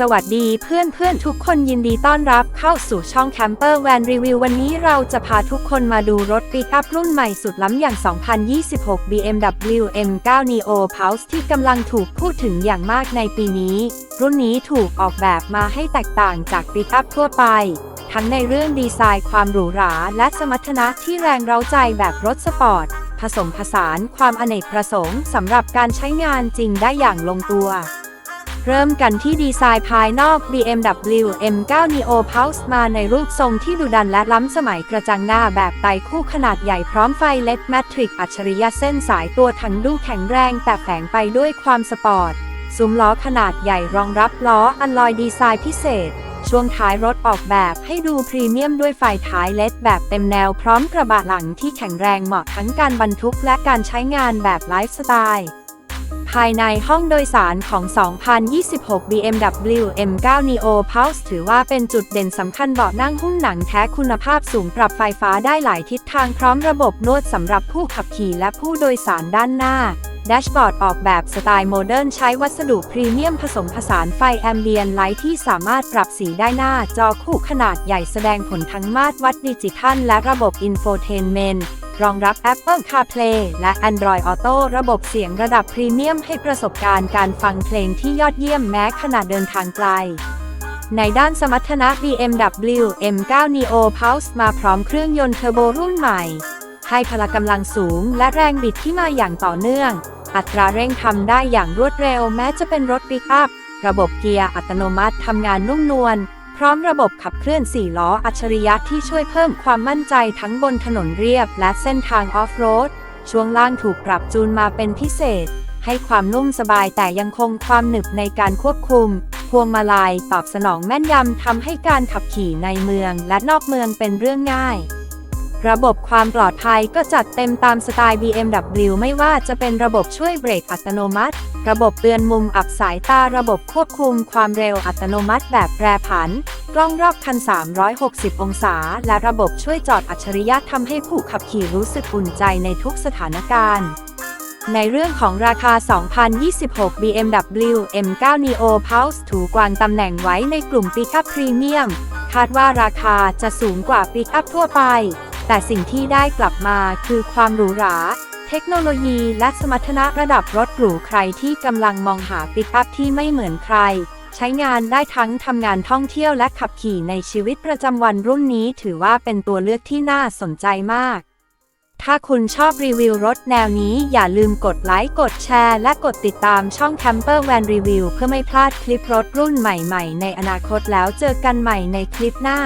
สวัสดีเพื่อนเพื่อนๆทุกคนยินดีต้อนรับเข้าสู่ช่อง Camper Van Review วันนี้เราจะพาทุกคนมาดูรถปิกอัพรุ่นใหม่สุดล้ำอย่าง 2026 BMW M9 Neo Pulse ที่กำลังถูกพูดถึงอย่างมากในปีนี้ รุ่นนี้ถูกออกแบบมาให้แตกต่างจากปิกอัพทั่วไป ทั้งในเรื่องดีไซน์ความหรูหรา และสมรรถนะที่แรงเร้าใจแบบรถสปอร์ต ผสมผสานความอเนกประสงค์สำหรับการใช้งานจริงได้อย่างลงตัว เริ่มกันที่ดีไซน์ภายนอก BMW M9 Neo Pulse มาในรูปทรงที่ดุดันและล้ำสมัยกระจังหน้าแบบไตคู่ขนาดใหญ่พร้อมไฟเลดแมทริกอัจฉริยะเส้นสายตัวถังดูแข็งแรงแต่แฝงไปด้วยความสปอร์ต ซุ้มล้อขนาดใหญ่รองรับล้ออันลอยดีไซน์พิเศษ ช่วงท้ายรถออกแบบให้ดูพรีเมียมด้วยไฟท้ายเลดแบบเต็มแนวพร้อมกระบะหลังที่แข็งแรงเหมาะทั้งการบรรทุกและการใช้งานแบบไลฟ์สไตล์ ภายในห้องโดยสารของ 2026 BMW M9 Neo Pulse ถือว่าเป็นจุดเด่นสำคัญเบาะนั่งหุ้มหนังแท้คุณภาพสูงปรับไฟฟ้าได้หลายทิศทางพร้อมระบบนวดสำหรับผู้ขับขี่และผู้โดยสารด้านหน้าแดชบอร์ดออกแบบสไตล์โมเดิร์นใช้วัสดุพรีเมียมผสมผสานไฟแอมเบียนไลท์ที่สามารถปรับสีได้หน้าจอคู่ขนาดใหญ่แสดงผลทั้งมาตรวัดดิจิทัลและระบบอินโฟเทนเมนต์ รองรับ Apple CarPlay และ Android Auto ระบบเสียงระดับพรีเมียมให้ประสบการณ์การฟังเพลงที่ยอดเยี่ยมแม้ขณะเดินทางไกล ในด้านสมรรถนะ BMW M9 Neo Pulse มาพร้อมเครื่องยนต์เทอร์โบรุ่นใหม่ ให้พละกำลังสูงและแรงบิดที่มาอย่างต่อเนื่อง อัตราเร่งทำได้อย่างรวดเร็วแม้จะเป็นรถปิกอัพ ระบบเกียร์อัตโนมัติทำงานนุ่มนวล พร้อมระบบขับเคลื่อน 4 ล้ออัจฉริยะที่ช่วยเพิ่มความมั่นใจทั้งบนถนนเรียบและเส้นทางออฟโรด ช่วงล่างถูกปรับจูนมาเป็นพิเศษ ให้ความนุ่มสบายแต่ยังคงความหนึบในการควบคุม พวงมาลัยตอบสนองแม่นยำทำให้การขับขี่ในเมืองและนอกเมืองเป็นเรื่องง่าย ระบบความปลอดภัยก็จัดเต็มตามสไตล์ BMW ไม่ว่าจะเป็นระบบช่วยเบรกอัตโนมัติ ระบบเตือนมุมอับสายตา ระบบควบคุมความเร็วอัตโนมัติแบบแปรผัน กล้องรอบคัน 360 องศา และระบบช่วยจอดอัจฉริยะทำให้ผู้ขับขี่รู้สึกอุ่นใจในทุกสถานการณ์ในเรื่องของราคา 2026 BMW M9 Neo Pulse ถูกวางตำแหน่งไว้ในกลุ่มปิกอัพพรีเมียม คาดว่าราคาจะสูงกว่าปิกอัพทั่วไป แต่สิ่งที่ได้กลับมาคือความหรูหรา เทคโนโลยีและสมรรถนะระดับรถหรูใครที่กำลังมองหาปิกอัพที่ไม่เหมือนใคร ใช้งานได้ทั้งทำงานท่องเที่ยวและขับขี่ในชีวิตประจำวันรุ่นนี้ถือว่าเป็นตัวเลือกที่น่าสนใจมากถ้าคุณชอบรีวิวรถแนวนี้อย่าลืมกดไลค์ กดแชร์ และกดติดตามช่อง Camper Van Review เพื่อไม่พลาดคลิปรถรุ่นใหม่ๆ ในอนาคตแล้วเจอกันใหม่ในคลิปหน้า